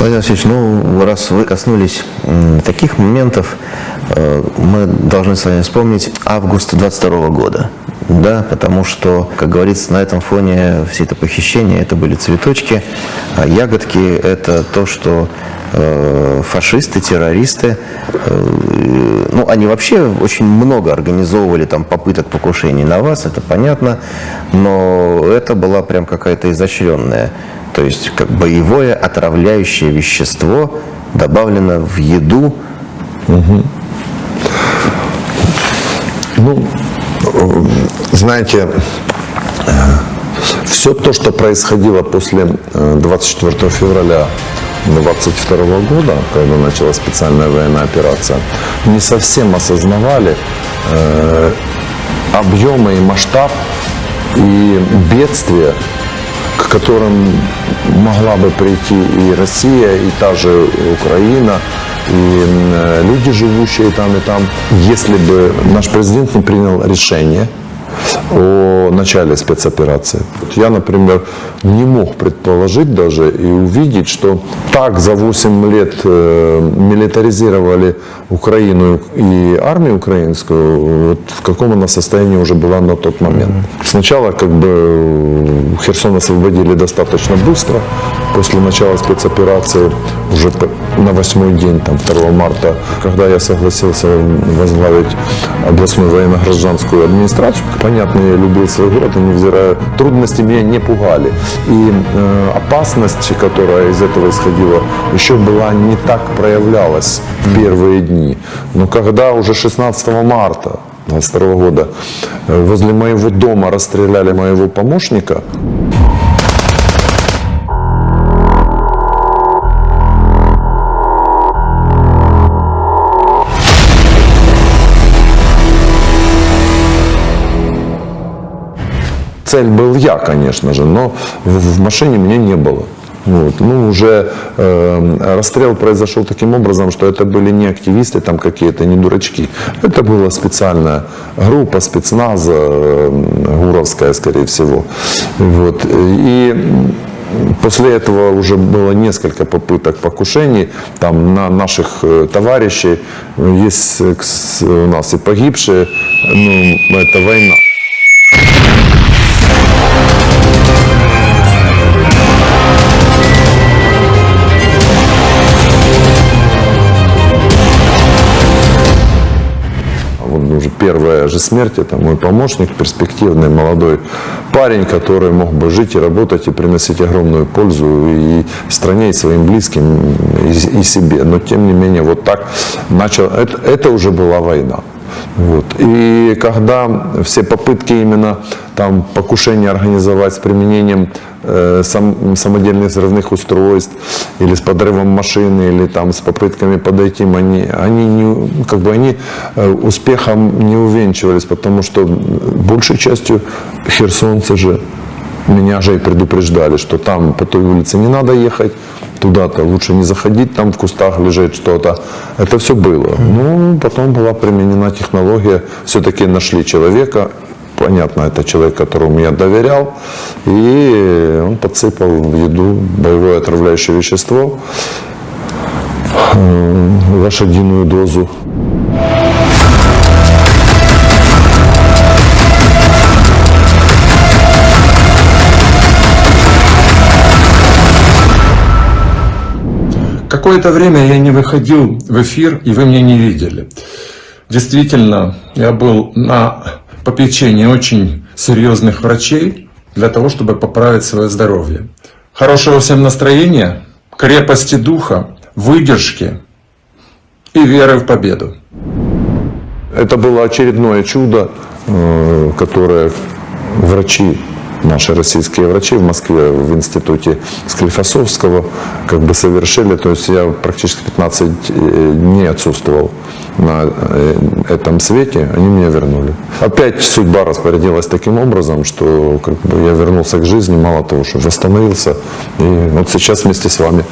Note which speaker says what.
Speaker 1: Владимир Васильевич, ну, раз вы коснулись таких моментов, э, мы должны с вами вспомнить август 22 года. Да, потому что, как говорится, на этом фоне все это похищения, это были цветочки, а ягодки – это то, что э, фашисты, террористы, э, ну, они вообще очень много организовывали там попыток покушений на вас, это понятно, но это была прям какая-то изощренная, то есть как боевое отравляющее вещество добавлено в еду.
Speaker 2: Ну, э, знаете, все то, что происходило после э, 24 февраля 22 года, когда началась специальная военная операция, не совсем осознавали э, объемы и масштаб и бедствия, к которым могла бы прийти и Россия, и та же Украина, и э, люди, живущие там и там, если бы наш президент не принял решение о начале спецоперации. Я, например, не мог предположить даже и увидеть, что так за 8 лет э, милитаризировали Украину и армию украинскую, вот в каком она состоянии уже была на тот момент. Сначала как бы Херсон освободили достаточно быстро, после начала спецоперации, уже на восьмой день, там, 2 марта, когда я согласился возглавить областную военно-гражданскую администрацию, понятно, я любил свой город, и невзирая трудности меня не пугали. И э, опасность, которая из этого исходила, еще была не так проявлялась в первые дни. Но когда уже 16 марта 22 года э, возле моего дома расстреляли моего помощника, Цель был я, конечно же, но в, в машине меня не было. Вот. Ну, уже э, расстрел произошел таким образом, что это были не активисты там какие-то, не дурачки. Это была специальная группа спецназа, э, ГУРовская, скорее всего. Вот. И После этого уже было несколько попыток покушений там, на наших э, товарищей. Есть э, у нас и погибшие. Ну, это война. Вот уже первая же смерть, это мой помощник, перспективный молодой парень, который мог бы жить и работать и приносить огромную пользу и стране, и своим близким, и, и себе. Но тем не менее, вот так начал, это, это уже была война. Вот. И когда все попытки именно там покушения организовать с применением сам- самодельных взрывных устройств или с подрывом машины или там с попытками подойти, они, они не, как бы они э, успехом не увенчивались, потому что большей частью херсонцы же меня же и предупреждали, что там по той улице не надо ехать, туда-то лучше не заходить, там в кустах лежит что-то. Это все было. Ну, потом была применена технология, все-таки нашли человека, понятно, это человек, которому я доверял, и он подсыпал в еду боевое отравляющее вещество, лошадиную дозу.
Speaker 3: Какое-то время я не выходил в эфир, и вы меня не видели. Действительно, я был на попечении очень серьезных врачей для того, чтобы поправить свое здоровье. Хорошего всем настроения, крепости духа, выдержки и веры в победу.
Speaker 2: Это было очередное чудо, э, которое врачи, наши российские врачи в Москве в институте Склифосовского как бы совершили. То есть я практически 15 э, дней отсутствовал на э, этом свете, они меня вернули. Опять судьба распорядилась таким образом, что как бы, я вернулся к жизни, мало того, что восстановился, и вот сейчас вместе с вами.